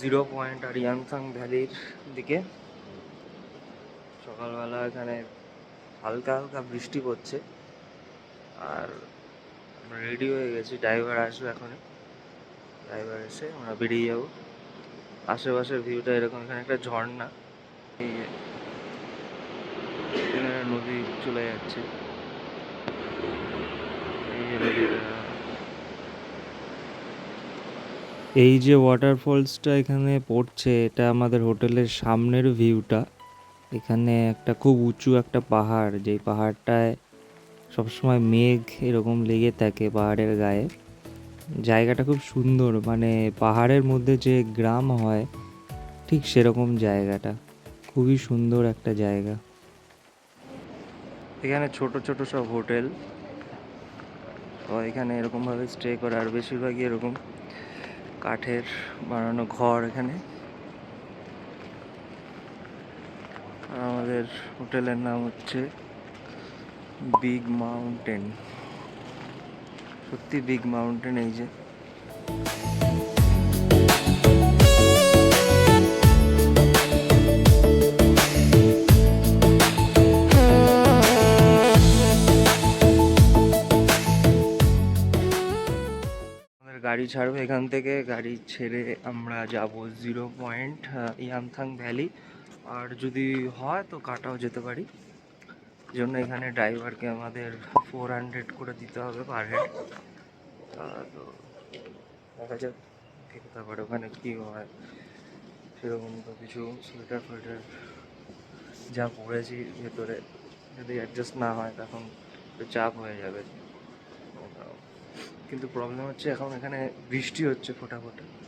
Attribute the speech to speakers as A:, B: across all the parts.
A: Zero point আর ইয়াংথাং ভ্যালির দিকে। সকালবেলা এখানে হালকা হালকা বৃষ্টি পড়ছে। আর আমরা রেডি হয়ে গেছি ড্রাইভার আসবে এখন ড্রাইভার এসে আমরা বেরিয়ে যাব। আশেপাশের ভিউটা এরকম, এখানে একটা ঝর্ণা। নদী চলে যাচ্ছে। এই নদীটা এই যে ওয়াটারফলসটা এখানে পড়ছে, এটা আমাদের হোটেলের সামনের ভিউটা এখানে একটা খুব উঁচু একটা পাহাড়, যেই পাহাড়টায় সবসময় মেঘ এরকম লেগে থাকে পাহাড়ের গায়ে। জায়গাটা খুব সুন্দর মানে পাহাড়ের মধ্যে যে গ্রাম হয়, ঠিক সেরকম জায়গাটা। খুবই সুন্দর একটা জায়গা। এখানে ছোট ছোট সব হোটেল। এখানে এরকমভাবে স্টে করে, আর বেশিরভাগই এরকম। কাঠের বানানো ঘর এখানে। আর আমাদের হোটেলের নাম হচ্ছে বিগ মাউন্টেন। সত্যি বিগ মাউন্টেন এই যে। ছাড়বে, এখান থেকে গাড়ি ছেড়ে আমরা যাব জিরো পয়েন্ট ইয়ামথাং ভ্যালি। আর যদি হয় তো কাটাও যেতে পারি। জন্য এখানে ড্রাইভারকে আমাদের ফোর হান্ড্রেড করে দিতে হবে পার হেড তো দেখা যাক কি হতে পারে, ওখানে কী হয়। সেরকম তো কিছু সোয়েটার ফোয়েটার যা পড়েছি ভেতরে। যদি অ্যাডজাস্ট না হয় তখন চাপ হয়ে যাবে। কিন্তু প্রবলেম হচ্ছে এখন এখানে বৃষ্টি হচ্ছে ফোটাফোটা ফোটা।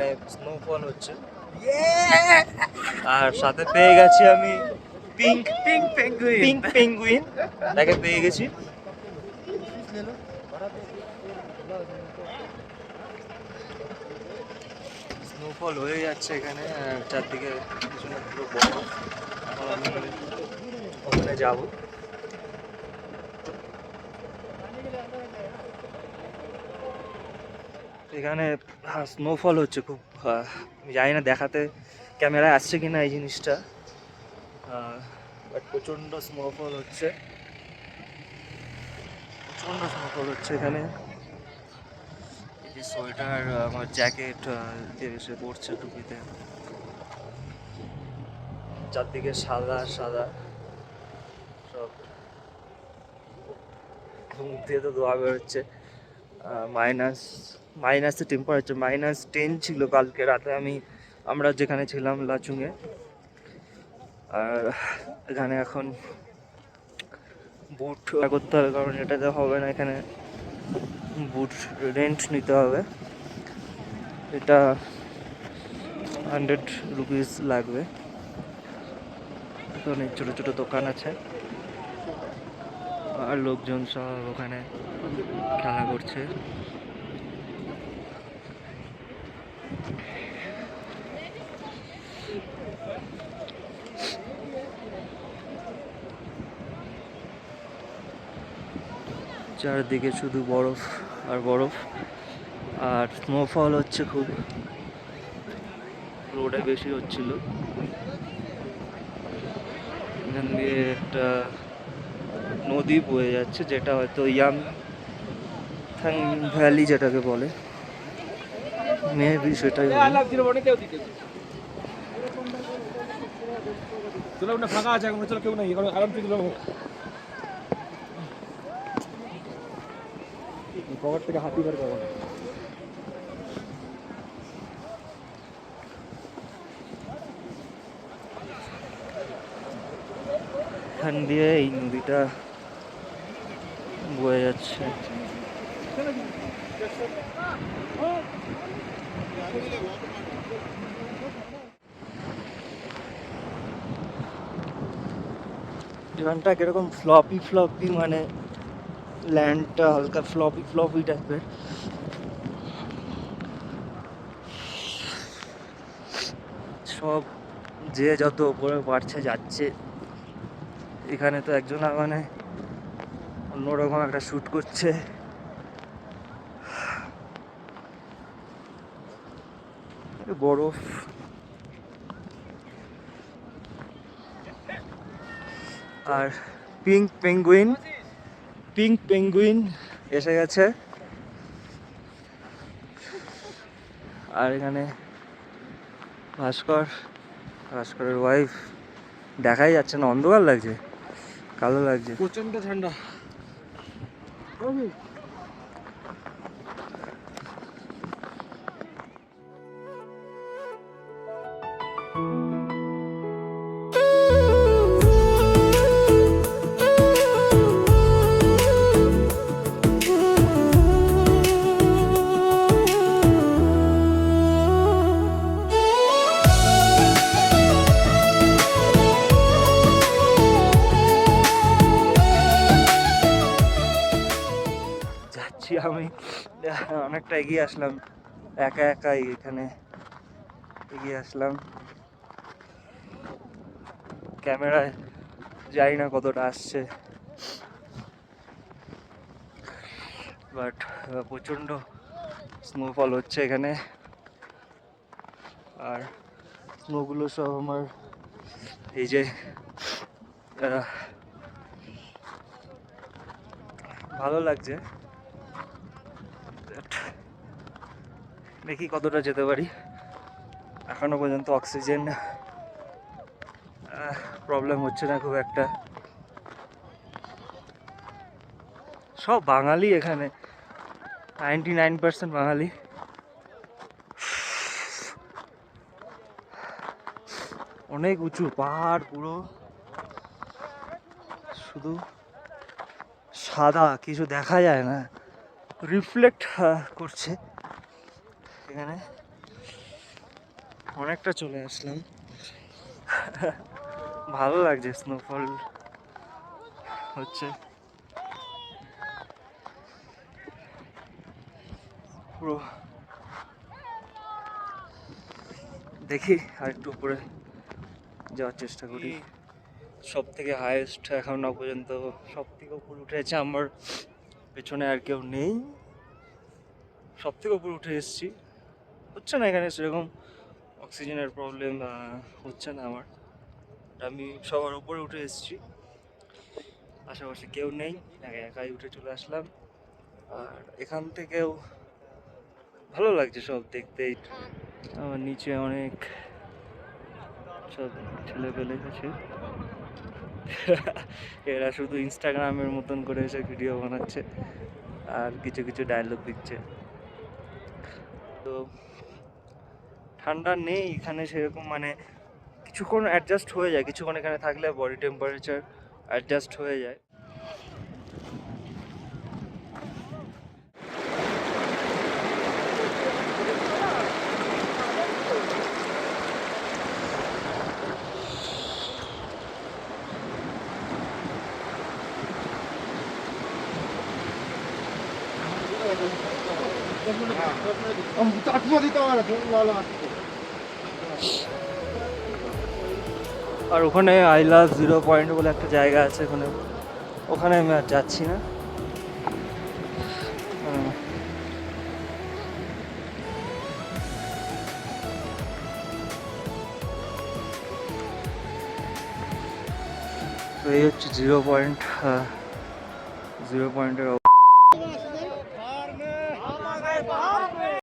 A: এখানে স্নোফল হচ্ছে। আর সাথে পেয়ে গেছি আমি pink pink penguin pink penguin তাকে পেয়ে গেছি। স্নোফল হয়ে যাচ্ছে এখানে চারদিকে পিছনে পুরো ওখানে যাব। এখানে স্নোফল হচ্ছে খুব জানি না দেখাতে ক্যামেরায় আসছে কি না এই জিনিসটা। বাট প্রচণ্ড স্নোফল হচ্ছে। প্রচণ্ড স্নোফল হচ্ছে এখানে। এই যে সোয়েটার আমার জ্যাকেট যে এসে পড়ছে টুপিতে। চারদিকে সাদা সাদা। সব। মুখ দিয়ে তো ধোয়া বেরোচ্ছে। মাইনাস মাইনাসে টেম্পারেচার মাইনাস টেন ছিল কালকে রাতে আমি, আমরা যেখানে ছিলাম লাচুংয়ে। আর এখানে এখন বুট করতে হবে, কারণ এটাতে হবে না এখানে। বুট রেন্ট নিতে হবে। এটা হান্ড্রেড রুপিস লাগবে। এখানে ছোটো ছোটো দোকান আছে। আর লোকজন সব ওখানে খেলা করছে। চারদিকে শুধু বরফ আর বরফ। আর স্নোফল হচ্ছে খুব। রোডে বেশি হচ্ছিল। এখান দিয়ে একটা নদী বয়ে যাচ্ছে যেটা হয়তো ইয়াম থাং ভ্যালি যেটাকে বলে। মেবি সেটাই।
B: ফাঁকা আছে এখন চলো কেউ নেই আরাম থেকে পকেট থেকে হাতি বের করব।
A: এখান দিয়ে এই নদীটা বয়ে যাচ্ছে। এখানটা কীরকম ফ্লপি ফ্লপি মানে ল্যান্ডটা হালকা ফ্লপি ফ্লপি টাইপের সব যে যত উপরে বাড়ছে, যাচ্ছে। এখানে তো একজন মানে অন্যরকম একটা শ্যুট করছে। বরফ। আর পিঙ্ক পেঙ্গুইন পিঙ্ক পেঙ্গুইন এসে গেছে। আর এখানে ভাস্কর, ভাস্করের ওয়াইফ দেখাই যাচ্ছে না, অন্ধকার লাগছে, কালো লাগছে।
B: প্রচণ্ড ঠান্ডা।
A: যাচ্ছি আমি অনেকটা এগিয়ে আসলাম। একা একাই এখানে এগিয়ে আসলাম। ক্যামেরায় জানি না কতটা আসছে। বাট প্রচণ্ড স্নোফল হচ্ছে এখানে। আর স্নোগুলো সব আমার এই যে ভালো লাগছে। But দেখি কতটা যেতে পারি। এখনও পর্যন্ত অক্সিজেন প্রবলেম হচ্ছে না খুব একটা। সব বাঙালি এখানে। Ninety nine percent Bengali. অনেক উঁচু পাহাড় পুরো। শুধু সাদা, কিছু দেখা যায় না। রিফ্লেক্ট করছে। এখানে অনেকটা চলে আসলাম। ভালো লাগছে স্নোফল হচ্ছে। পুরো দেখি আর একটু উপরে যাওয়ার চেষ্টা করি। সব থেকে হায়েস্ট এখনও পর্যন্ত সব থেকে উপরে উঠেছে আমার পেছনে আর কেউ নেই। সব থেকে উপরে উঠে এসেছি। হচ্ছে না এখানে সেরকম অক্সিজেনের প্রবলেম হচ্ছে না আমার। আমি সবার উপরে উঠে এসেছি। আশেপাশে কেউ নেই, একা একাই উঠে চলে আসলাম। আর এখান থেকেও ভালো লাগছে সব দেখতেই আমার নিচে অনেক সব ছেলে পেলে আছে। এরা শুধু ইনস্টাগ্রামের মতন করে এসে ভিডিও বানাচ্ছে আর কিছু কিছু ডায়লগ দিচ্ছে। তো ঠান্ডা নেই, এখানে সেরকম মানে কিছুক্ষণ অ্যাডজাস্ট হয়ে যায়, কিছুক্ষণ এখানে থাকলে বডি টেম্পারেচার অ্যাডজাস্ট হয়ে যায়। আর ওখানে আই লাভ জিরো পয়েন্ট বলে একটা জায়গা আছে ওখানে। ওখানে আমি আর যাচ্ছি না। এই হচ্ছে জিরো পয়েন্ট জিরো পয়েন্টের